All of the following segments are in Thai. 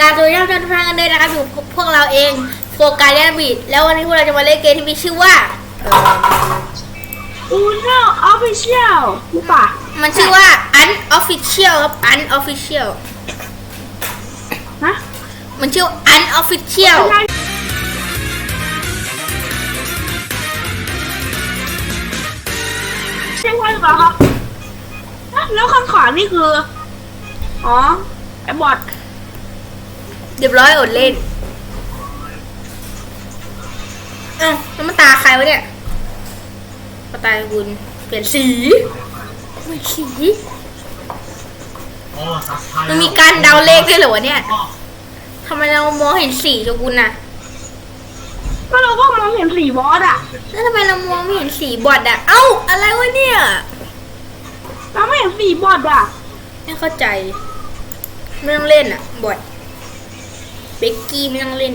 การตัวย่ำจันทร์กันเลยนะครับอยู่พวกเราเองโฟกัสแยบีดแล้ววันนี้พวกเราจะมาเล่นเกมที่มีชื่อว่าเอ่ออูโน่ออฟฟิเชียลหรือเปล่ามันชื่อว่า unofficial ครับ unofficial ฮะมันชื่อ unofficial ใช่ใช่หรือเปล่าครับฮะแล้วข้างขวานี่คือ อ๋อไอ้บอทเรียบร้อยอดเล่นเอ้าแล้วมันตาใครวะเนี่ยมาตาบุญเปลี่ยนสีเปลี่ยนสีมันมีการเดาเลขด้วยเหรอวะเนี่ยทำไมเรามองเห็นสีชกุลน่ะก็เราก็มองเห็นสีบอสอะแล้วทำไมเรามองไม่เห็นสีบอดอะ เอ้า อะไรวะเนี่ย เราไม่เห็นสีบอสอะไม่เข้าใจ ไม่ต้องเล่นอะ บอด เบกกี้ไม่ต้องเล่น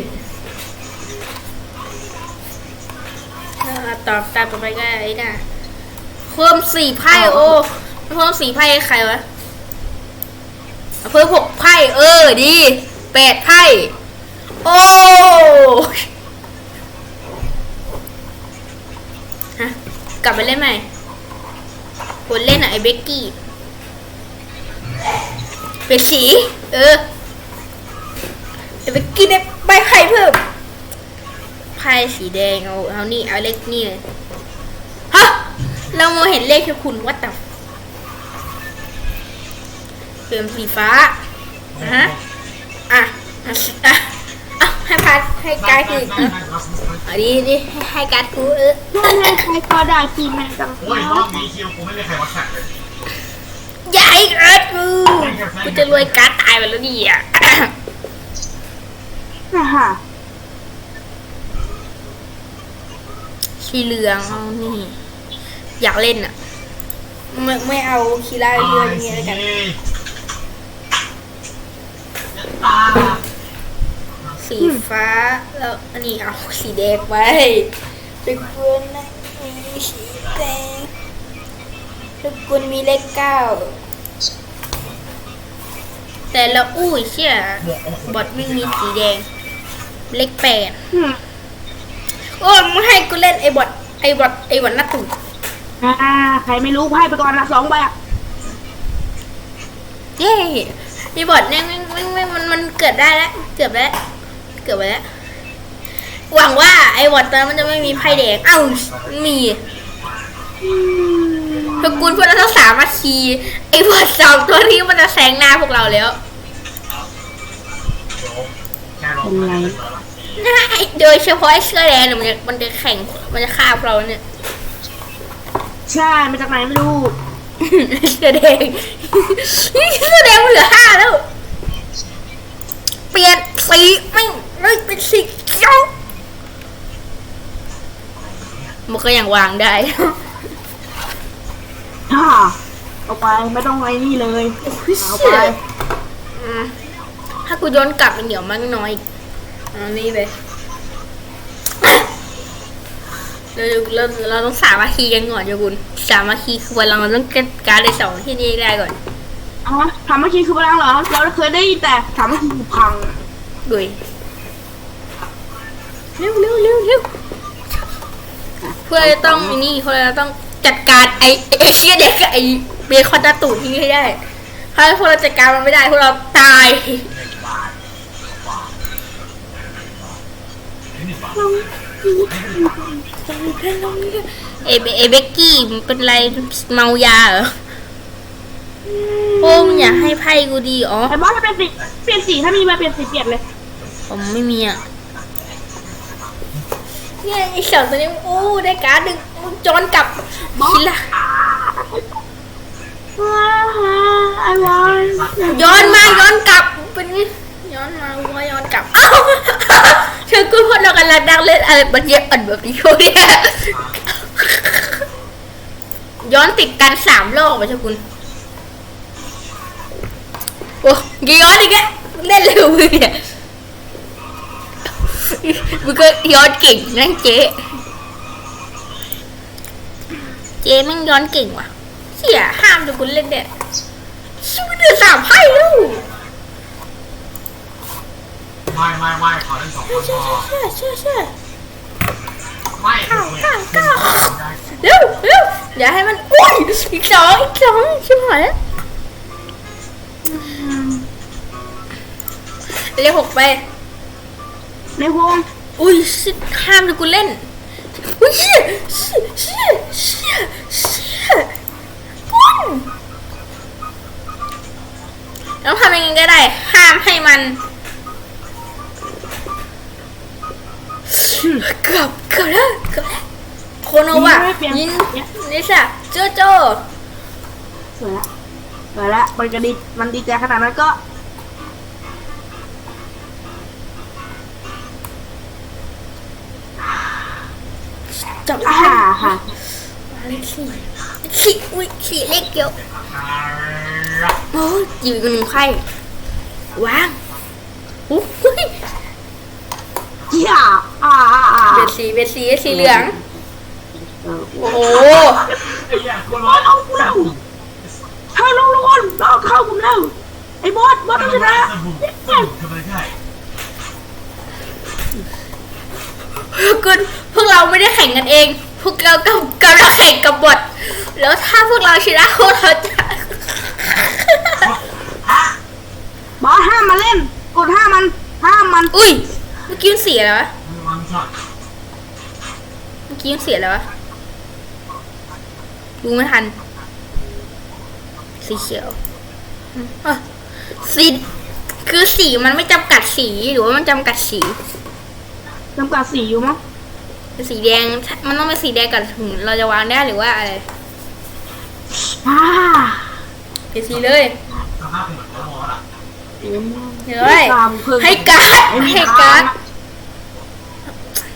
อ่าตอบตามต่อไปก็ไอ้น่ะเพิ่มสี่ไพ่โอ้เพิ่มสี่ไพ่ให้ใครวะเอาเพิ่มหกไพ่เออดีแปดไพ่โอ้ฮะกลับไปเล่นใหม่คนเล่นอะไอ้เบกกี้เป็นสีเออ ไอ้เบกกี้ได้ใบไพ่เพิ่มไพ่สีแดงเอาเอานี่เอาเลขนี่เลยฮะเรามองเห็นเลขที่คุณวัดแต่เปลี่ยนสีฟ้านะฮะอะอะอะอะให้พัดให้กายคืออะเอาดีดีให้ให้การดกูเออนั่นไงใครก็ได้ทีแมนจังโอ้ยรอบนี้คิวกูไม่มีใครวัดแท็กเลยใหญ่เอิร์ดกูกูจะรวยการดตายไปแล้วดิอะ นะฮะสีเหลืองเอานี่ อยากเล่นอะ ไม่ไม่เอาคีร่าเพื่อนนี่แล้วกันตาสีฟ้าแล้วอันนี้เอาสีแดงไปตึกกุลมีสีแดงตึกกุลมีเลขเก้าแต่ละอุ้ยเชี่ยบอทไม่มีสีแดง เลขแปดอืมโอ้ยมึงให้กูเล่นไอ้บอทไอ้บอทไอ้บอทหน้าตุ่อ่าใครไม่รู้ให้ไปก่อนละสองใบอะเย้ไอ้บอทเนี่ยมันมันมันมันมันเกิดได้แล้วเกือบแล้วเกือบไปแล้วหวังว่าไอ้บอทตอนนั้นมันจะไม่มีไพ่แดงเอ้ามันมีอืมพวกคุณพวกเราทั้งสามมาคีไอ้บอทสองตัวนี้มันจะแซงหน้าพวกเราแล้ว เลยนะไอ้โดยเฉพาะไอ้เสื้อแดงเนี่ยมันจะมันจะแข่งมันจะฆ่าพวกเราเนี่ย ใช่มาจากไหนไม่รู้เสื้อแดงเสื้อแดงมันเหลือห้าแล้ว เปลี่ยนสีไม่ไม่เป็นสีเขียวมันก็ยังวางได้ฮ่าเอาไปไม่ต้องไอ้นี่เลยเอาไปอืมถ้ากูย้อนกลับเป็นเดี๋ยวมันน้อย อีกเอานี่ไปเราเราเราต้องสามัคคีกันก่อนโยกุนสามัคคีคือวันเราต้องเก็ตการดในสองที่นี่ได้ก่อนอ๋อถามเมื่อกี้คือพลังเหรอ เราเคยได้ยินแต่ถามเมื่อกี้คือพังด้วยเร็วเร็วเร็วเร็วเพื่อจะต้องไอ้นี่เพื่อจะต้องจัดการไอ้ไอ้เชี่ยเด็กกับไอ้เบคอนตาตูดที่ให้ได้ ถ้าพวกเราจัดการมันไม่ได้พวกเราตาย เอเบเอเบกกี้มันเป็นไรเมายาเหรอโอ้มึงอยากให้ไพ่กูดีอ๋อไอ้บอสจะเป็นสีเปลี่ยนสีถ้ามีมาเปลี่ยนสีเปลี่ยนเลยผมไม่มีอะเนี่ยไอ้เสาตัวนี้โอ้ได้การ์ดดึงมึงจอนกลับคิดละไอ้บอสย้อนมาย้อนกลับเป็นไงย้อนมาว่าย้อนกลับ เอ้าเธอกูพวกเรากำลังดังเล่นอะไรบันเยอะอันแบบนี้อยู่เนี่ยย้อนติดกันสามรอบไปเจ้าคุณโอ้ยย้อนอีกแล้วเล่นเร็วมือเนี่ยมึงก็ย้อนเก่งนะเจ๊เจ๊ม่งย้อนเก่งว่ะเสียห้ามเจ้าคุณเล่นเนี่ยชิวเดือดสามไพ่ลูก ไม่ไม่ไม่ขอเล่นสองคนพเชื่อเชื่อเชื่อเชื่อไม่ถูกเลยเร็วเร็วอย่าให้มันอุ้ยอีกสองอีกสองชิบหายแล้วเลขหกไปในวงอุ้ยชิห้ามเลยกูเล่นอุ้ยเชี่ยเชี่ยเชี่ยเชี่ยเชี่ยปุ้นต้องทำยังไงก็ได้ ห้ามให้มัน เกือบเกือบแล้วเกือบแล้ว โคโนวะยินนิสาโจโจสวยละสวยละมันกระดิมันดีใจขนาดนั้นก็จับอ่าได้ค่ะเลขสี่สี่อุ้ยสี่เลขเดียวโอ้ยอยู่อีกหนึ่งไข่วางอุ้ยเจียอ่าอ่าอ่า เบ็ดสีเบ็ดสีสีเหลืองเออ โอ้โหไอ้เหี้ยกูบร้ออสนเอากูแล้วเข้าลงลงเราเข้าผมแล้วไอ้บอสบอสต้องชนะสบู่สบู่ทำอะไรได้คุณพวกเราไม่ได้แข่งกันเอง พวกเรากำกำลังแข่งกับบอทแล้วถ้าพวกเราชนะพวกเราจะบอสห้ามมาเล่นกดห้ามมันห้ามมัน อุ้ยเมื่อกี้มันเสียแล้ววะมือวางช็อตเมื่อกี้มันเสียแล้ววะ ดูไม่ทัน สีเขียวอืมอะสีคือสีมันไม่จำกัดสีหรือว่ามันจำกัดสีจำกัดสีอยู่มั้งเป็นสีแดง มันต้องเป็นสีแดงก่อนถึงเราจะวางได้หรือว่าอะไรอ่าเป็นสีเลยสภาพเหมือนโมอะเฮ้ยตามเพิ่งให้การ์ดไม่มีให้ทการ์งดอะ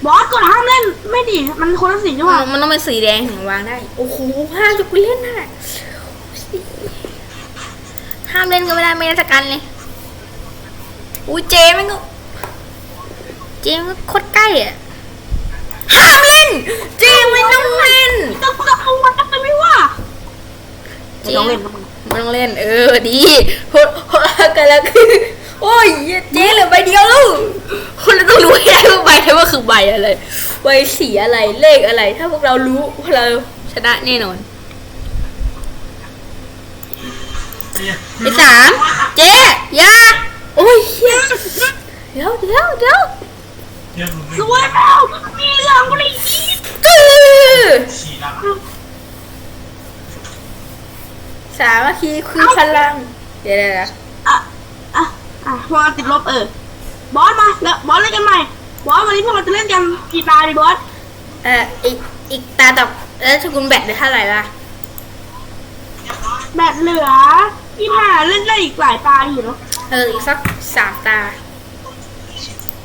บอสกดห้ามเล่นไม่ดิมันคนละสีใช่ป่ะมันต้องเป็นสีแดงถึงวางได้ โอ้โหห้ามจะกูเล่นน่ะห้ามเล่นก็ไม่ได้ไม่ได้สักกันเลยอุ้ยเจมันก็เจมันก็โคตรใกล้อะห้ามเล่น เจไม่ต้องเล่นต้องต้องเอาวันนั้นไม่ว่าจริงไม่ต้องเล่นนะมึงไม่ต้องเล่น เออดีเพราะเพราะกันแล้วคือโอ้ยเจ๊เหลือใบเดียวแล้ว คนเราต้องรู้ให้ได้ว่าใบนั้นว่าคือใบอะไร ใบสีอะไร เลขอะไร ถ้าพวกเรารู้พวกเราชนะแน่นอนไอสามเจ๊ยาโอ้ยเหี้ยเดี๋ยวเดี๋ยวเดี๋ยวเดี๋ยวมึงสวยแล้วมีเรื่องกูเลยกือฉีดแล้วสามัคคีคือพลังเดี๋ยวเดี๋ยวเดี๋ยวอะอะอะพอติดลบเออ บอสมาแล้วบอสเล่นกันใหม่ บอสวันนี้พวกเราจะเล่นกันกี่ตาดิบอส เอ่ออีกอีกตาต่อแล้วถ้าคุณแบตได้เท่าไหร่ล่ะแบตเหลือที่ห้าเล่นได้อีกหลายตาอยู่เนาะ เอออีกสักสามตา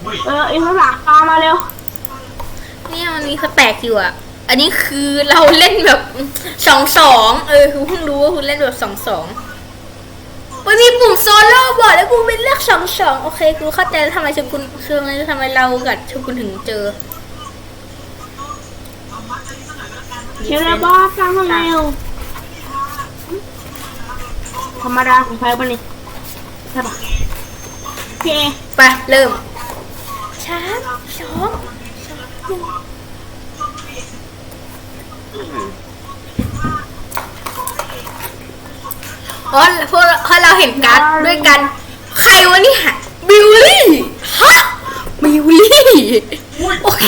เฮ้ยเอออีกสักสามตามาเร็ว เนี่ยมันมีสแต็กอยู่อะ อันนี้คือเราเล่นแบบสองสองเออคือเพิ่งรู้ว่าคุณเล่นแบบสองสอง มันมีปุ่มโซโล่บอกแล้วกูเป็นเลือกสองสองโอเคกูเข้าใจแล้วทำไมชกุลคือทำไมทำไมเรากับชกุลถึงเจอเชียร์แล้วบอสฟังมาเร็วธรรมดาของใครบ้างนี่ใช่ปะโอเคไปเริ่มสามสองสองหนึ่ง เพราะเพราะเพราะเราเห็นการ์ดด้วยกัน ใครวะเนี่ยบิวลี่ฮะบิวลี่โอเค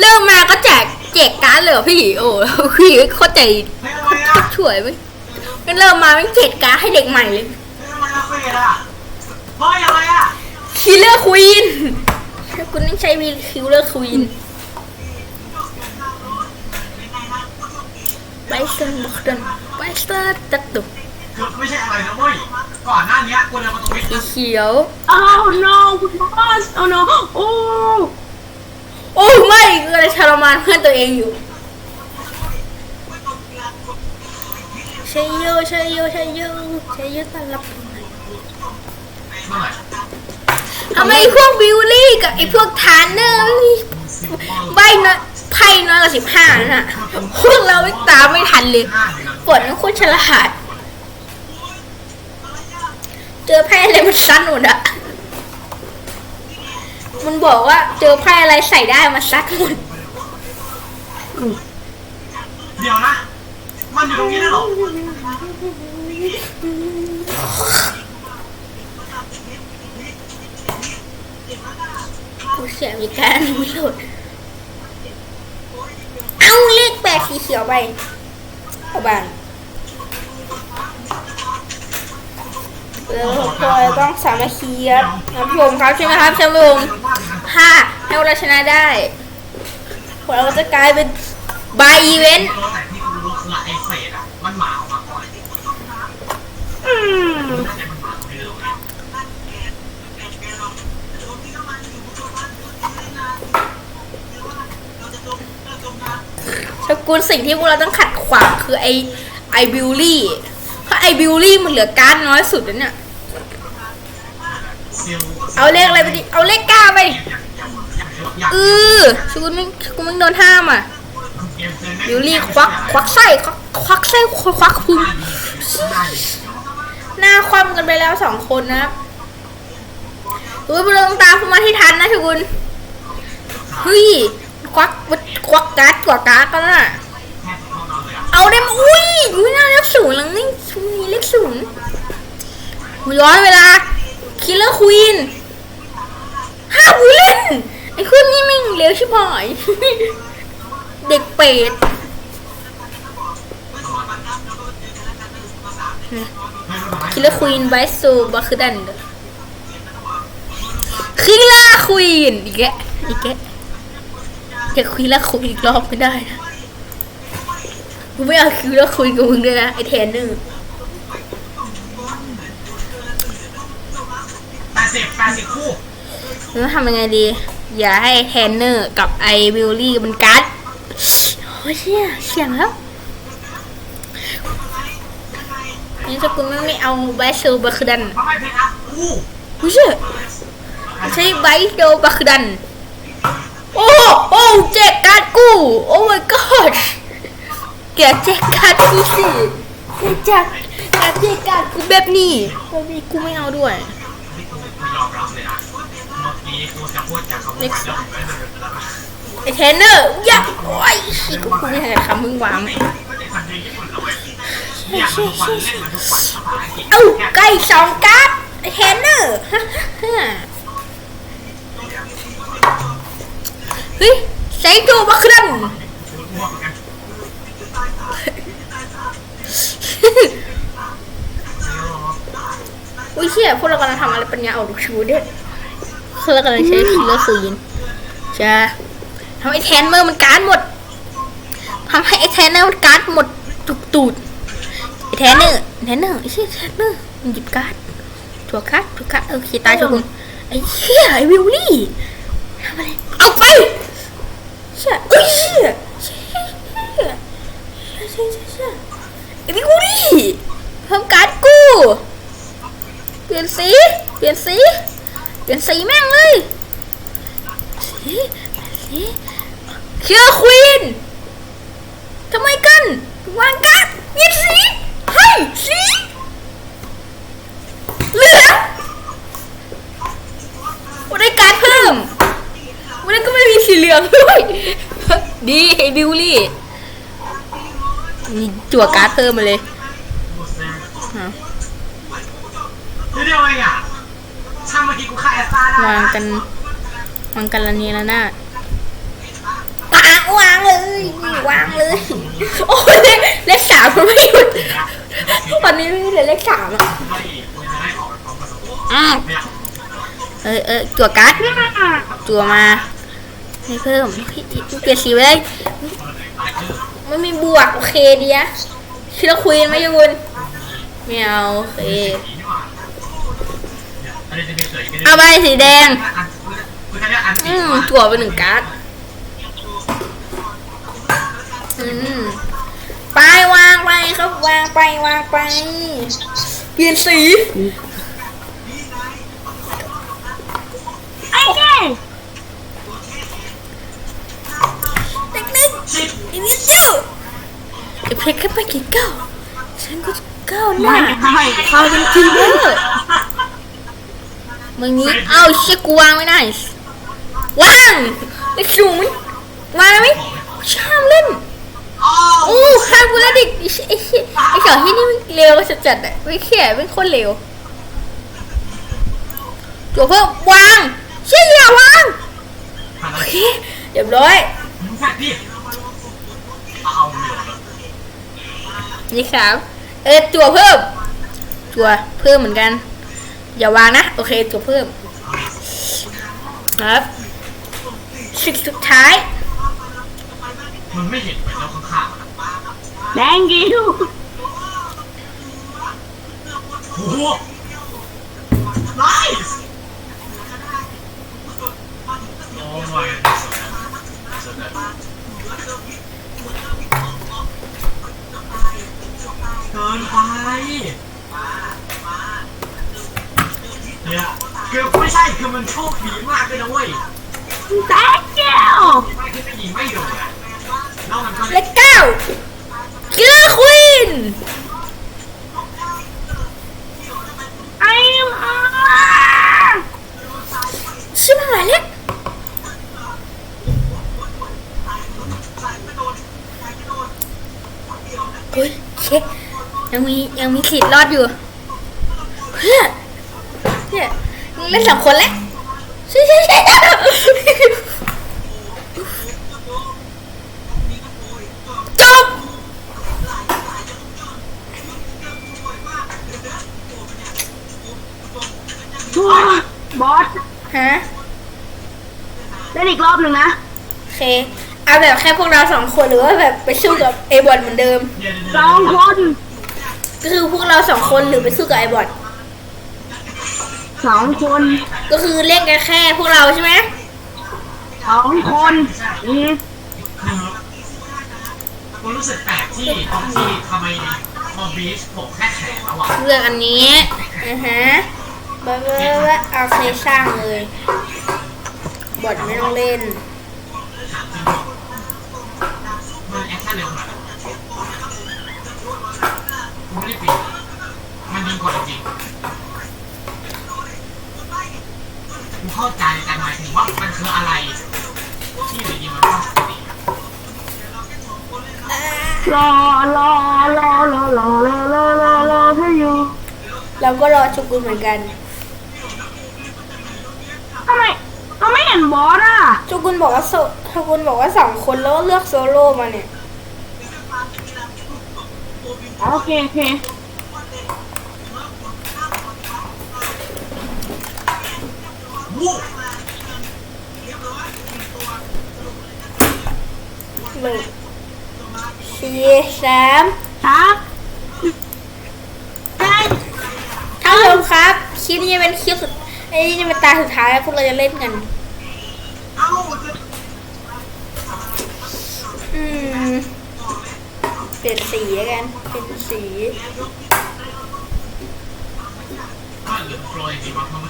เริ่มมาก็แจกแจกการ์ดเลยเหรอพี่โอ้พี่เข้าใจเฮ้ยอะไรอะช่วยไหมงั้นเริ่มมาไม่แจกการ์ดให้เด็กใหม่เลยเฮ้ยทำไมเราเฟดอะเฮ้ยอะไรอะคิลเลอร์ควีนคุณต้องใช้วีคิลเลอร์ควีนไปสเตอร์บุกดันไปสเตอร์ตัดตุก คือไม่ใช่อะไรนะเว้ย ก่อนหน้านี้กูเดินมาตรงนี้สีเขียว อ้าว no คุณบอสอ้าว no โอ้โอ้ไม่กูอะไรทรมานเพื่อนตัวเองอยู่ใช่โยใช่โยใช่โยใช่โยต้อนรับเมื่อไหร่ทำไมไอ้พวกบิวลี่กับไอ้พวกทานเนอร์ไม่มีใบน้อยไพ่น้อยกว่าสิบห้าน่ะพวกเราไม่ตามไม่ทันเลยห้าเดือนปวดมันโคตรฉลาด เจอไพ่อะไรมันสั้นหมดอะมันบอกว่าเจอไพ่อะไรใส่ได้มาซักหมดเดี๋ยวนะ มันอยู่ตรงนี้ได้เหรอ กูเสียมีการไม่หลุดเอาเลขแปดสีเขียวไปเอาบ้าน แล้วพลอยต้องสามัคคีครับท่านผู้ชมครับใช่ไหมครับท่านผู้ชมถ้าให้เราชนะได้พวกเราก็จะกลายเป็นบายอีเวนต์แต่ที่กูรู้คือไอ้เฟสอะมันหมาออกมาก่อนอืมสกุลสิ่งที่พวกเราต้องขัดขวางคือไอไอบิวลี่เพราะไอบิวลี่มันเหลือการดน้อยสุดแล้วเนี่ย เอาเลขอะไรไปดิ เอาเลขเก้าไปอยากเออสกุลมึงกุลมึงโดนห้ามอะบิวลี่ควักควักไส้ควักไส้ควักพุงหน้าคว่ำกันไปแล้วสองคนนะครับอุ้ยพวกเราต้องตามเข้ามาที่ทันนะสกุลเฮ้ยควักควักการ์ดกว่าการ์ดกันน่ะเอาได้มาอุ้ย ย้อนเวลา คิลเลอร์ควีนห้าผู้เล่นไอ้คุณนี่แม่งเลี้ยวชิบหาย เด็กเป็ดคิลเลอร์ควีนไบโซบาคือดันคิลเลอร์ควีนอีกแกอีกแกจะคิลเลอร์ควีนอีกรอบไม่ได้นะ กูไม่เอาคิวแล้วคุยกับมึงด้วยนะ ไอเทนเนอร์ สิบแปดสิบคู่แล้วทำยังไงดี อย่าให้เทรนเนอร์กับไอวิลลี่มันกัดโอ้ยเชี่ยเสียงแล้วนี่สกุลมันไม่เอาไบโซบาคือดันทำไมเพชรอะคู่โอ้ยเชี่ยไม่ใช่ไบโซบาคือดัน โอ้โอ้เจ็กการ์ดกูโอ้ my god แกเจ็กการ์ดกูสิแกจักแกเจ็กการ์ดกูแบบนี้แบบนี้กูไม่เอาด้วย ไม่เลยแล้วนะไอเทรนเนอร์อย่าโอ้ยอีกกูพูดไม่ทันกับคำมึงวางไม่ได้คนดีญี่ปุ่นเลยเนี่ยมันทุกวันเล่นมันทุกวันภาษาอังกฤษเอ้าไก่สองการ์ดไอเทรนเนอร์ฮะฮะเฮ้ยใส่ตัวมาครัน พูดมั่วเหมือนกัน อุ้ยเชี่ยพวกเรากำลังทำอะไรปัญญาอ่อนชูเด็ดคือเรากำลังใช้คิลเลอร์ซีนจะทำไอเทนเนอร์มันการ์ดหมดทำให้ไอเทนเนอร์มันการ์ดหมดตุกตูดไอเทนเนอร์เทนเนอร์ไอเชี่ยเทนเนอร์มันหยิบการ์ดถั่วการ์ดถั่วการ์ดเออขีตายชกุลไอเชี่ยไอวิลลี่ทำอะไรเอาไปเชี่ยเอ้ยเชี่ยเชี่ยเชี่ยเชี่ยไอวิลลี่เพิ่มการ์ดกู ลี่ยนสี เปลี่ยนสี เปลี่ยนสีแม่งเลย สีสีเชื่อควีนทำไมกัน วางกันเปลี่ยนสีให้สีเหลืองวันได้การดเพิ่มวันนั้ก็ไม่มีสีเหลืองด้วยดีไอ้บิวลี่นี่จั่วการ์ดเพิ่มมาเลย พูดแซ่บ อะ เดี๋ยวเองอะช่างเมื่อกี้กูฆ่าแอสตาได้วางกันวางกันละนี้ละหน้าวางวางเลยวางเลย โอ้ยเลขสามมันไม่หยุดตอนนี้ไม่มีเลยเลขสามอะอืมเออเออจั่วการ์ดจั่วมาให้เพิ่มเฮ้ยเปลี่ยนสีไปเลยไม่มีบวก โอเคเดีอะชิลคุยนไหมยูนไม่เอาโอเค เสืออีกนิดนึงเอาไปสีแดงอันกูจะเรียกอันสีอืมว่าจั่วไปหนึ่งการ์ด อืมไปวางไปครับวางไปวางไป เปลี่ยนสีไอ้เด้เด็กนึงชิปอีนิดเดียวไอเพลงแค่ไปกี่ก้าวฉันก็จะก้าวหไม่น้าไม่เข้าจริงๆเด้อ มึงนี้เอาเชี่ยกูวางไม่ได้ว่างไอ้ชูมั้ยมาไหมช่างเล่นอ้าวโอ้ฮาบูลดิกไอ้เหี้ยไอ้เหี้ยไอ้เขียวที่นี่มันเร็วจัดๆอะไม่เขี่ยเป็นคนเร็วตัวเพิ่มวางเชี่ยอย่าวางผ่านโอแล้วเคเรียบร้อยมึงแฟดดิเอาเร็วเลยนี่ครับเออตัวเพิ่มตัวเพิ่มเหมือนกัน อย่าวางนะ โอเคตัวเพิ่ม ครับสิ่งสุดท้าย มันไม่เห็นไปแล้วข้างๆอะแดงกิ้วโอ้โหไนส์โอ้ my god สุดยอดเกินไป เนี่ยคือไม่ใช่คือมันโชคดีมากเลยนะเว้ยแดงกิ้วไม่ที่ไม่ยิงไม่โดนอะแล้วมันก็เลขเก้าคิลเลอร์ควีนไอ้มาชื่อมันอะไรเล็กเฮ้ยเช็คยังมียังมีสิทธิ์รอดอยู่ เพื่อนเนี่ย เล่นสองคนแล้วช่ช่ช่จบบอสฮะเล่นอีกรอบหนึ่งนะ โอเค เอาแบบแค่พวกเราสองคนหรือว่าแบบไปสู้กับไอบอลเหมือนเดิม สองคน ก็คือพวกเราสองคนหรือไปสู้กับไอบอล สองคนก็คือเล่นกันแค่พวกเราใช่ไหมสองคนอืมคือกูรู้สึกแปลกที่ตรงที่ทำไมพอบีชโผล่แค่แขนแล้วอะเรื่องอันนี้อ่าฮะบ้าบ้าบ้าเอาเคสร้างเลยบอลไม่ต้องเล่นมันแอคชั่นเร็วขนาดนั้นกูไม่ได้ปีนมันยิงกว่าจริงกู เข้าใจแต่หมายถึงว่ามันคืออะไร ที่อยู่ดีมันก็ปกติรอรอรอรอรอรอรอรอรอเธออยู่ เราก็รอชุกุลเหมือนกันทำไมเราไม่เห็นบอสอะชุกุลบอกว่าโซชุกุลบอกว่าสองคนแล้วเลือกโซโล่มาเนี่ย โอเคโอเค หนึ่งสี่สามครับท่านผู้ชมครับ คลิปนี้เป็นคลิปสุดไอ้นี่จะเป็นตาสุดท้ายพวกเราจะเล่นกันเอ้าจะอืมเปลี่ยนสีกัน เป็นสีเอ่อ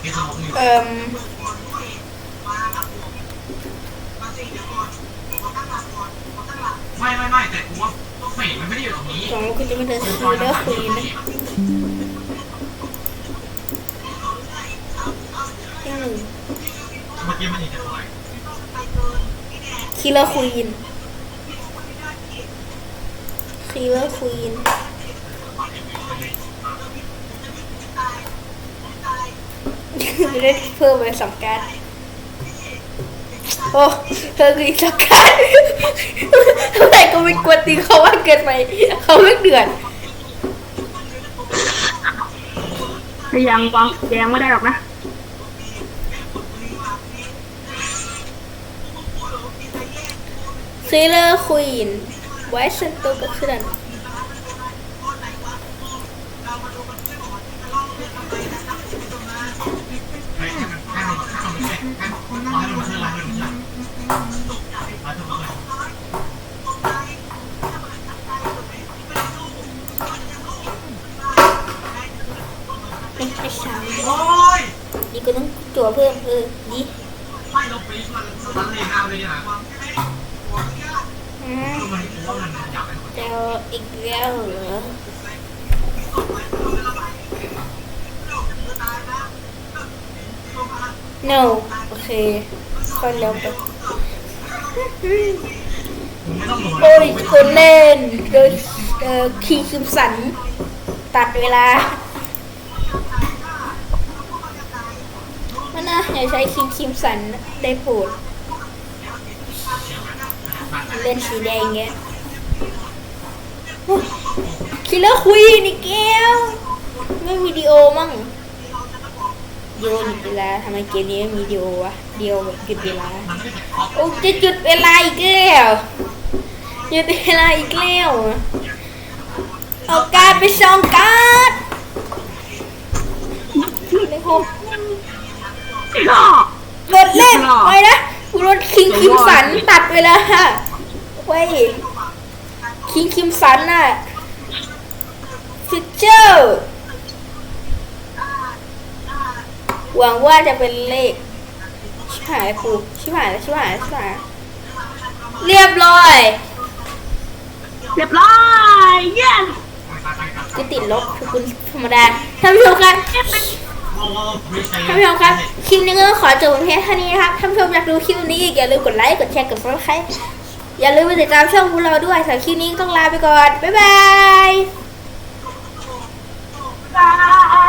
กี้สมองอยู่ เอ่ม ไม่ไม่ไม่แต่กูว่าเฟดมันไม่ได้อยู่ตรงนี้สองลูกคุณจะเป็นเดอะซีเดอร์ควีนนะที่หนึ่งเมื่อกี้มันอยู่แต่ตรงไหนคิลเลอร์ควีนคิลเลอร์ควีนได้เพิ่มไปสองการ์ด โอ้เธอคืออีกสองการ์ดเท่าไหร่ก็ไม่กวนตีเขาว่าเกินไปเขาไม่เดือดยังวางยังไม่ได้หรอกนะคิลเลอร์ควีนไว้เซนโตกับเคลื่อน ให้ให้มันให้มันให้มันให้ให้เอาให้มันขึ้นละให้มันขึ้นละเอาให้มันขึ้นละ เอ๊ะไอ้สาม โอ้ย นี่ก็ต้องจั่วเพิ่มเออดี ไม่เราปีชมันมันเลยเอาเลยนะ อืม คือมันกูว่ามันอยากเป็นคน เดี๋ยวอีกแล้วเหรอ no โอเค ค่อยเร็วไป มึงไม่ต้องโหลด โอ้ยคนเล่น โดยคีคิมสัน ตัดเวลามันน่าอย่าใช้คีคิมสันได้โปรดเล่นสีแดงเงี้ยคิลเลอร์คุยนี่แก้ว ไม่วิดีโอมั่งโยนหยุดเวลาทำไมเกมนี้ไม่มีวิดีโอวะเดียวหยุดเวลา โอ้จะหยุดเวลาอีกแล้ว หยุดเวลาอีกแล้วเอาการดไปสองการ์ดเลขหกก็โดนเล่นไปนะกูโดนคิงคิมสันตัดเวลาเว้ยคิงคิมสันน่ะฟิเจอร์หวังว่าจะเป็นเลขชิบหายกูชิบหายแล้วชิบหายแล้วชิบหายแล้วเรียบร้อย เรียบร้อย yes ก็ติดลบคือคุณธรรมดาท่านผู้ชมครับท่านผู้ชมครับคลิปนี้ก็ขอจบเพียงเท่านี้นะครับท่านผู้ชมอยากดูคลิปนี้อีกอย่าลืมกดไลค์กดแชร์กดซับสไครอย่าลืมไปติดตามช่องของเราด้วยสำหรับคลิปนี้ต้องลาไปก่อนบ๊ายบาย Bye.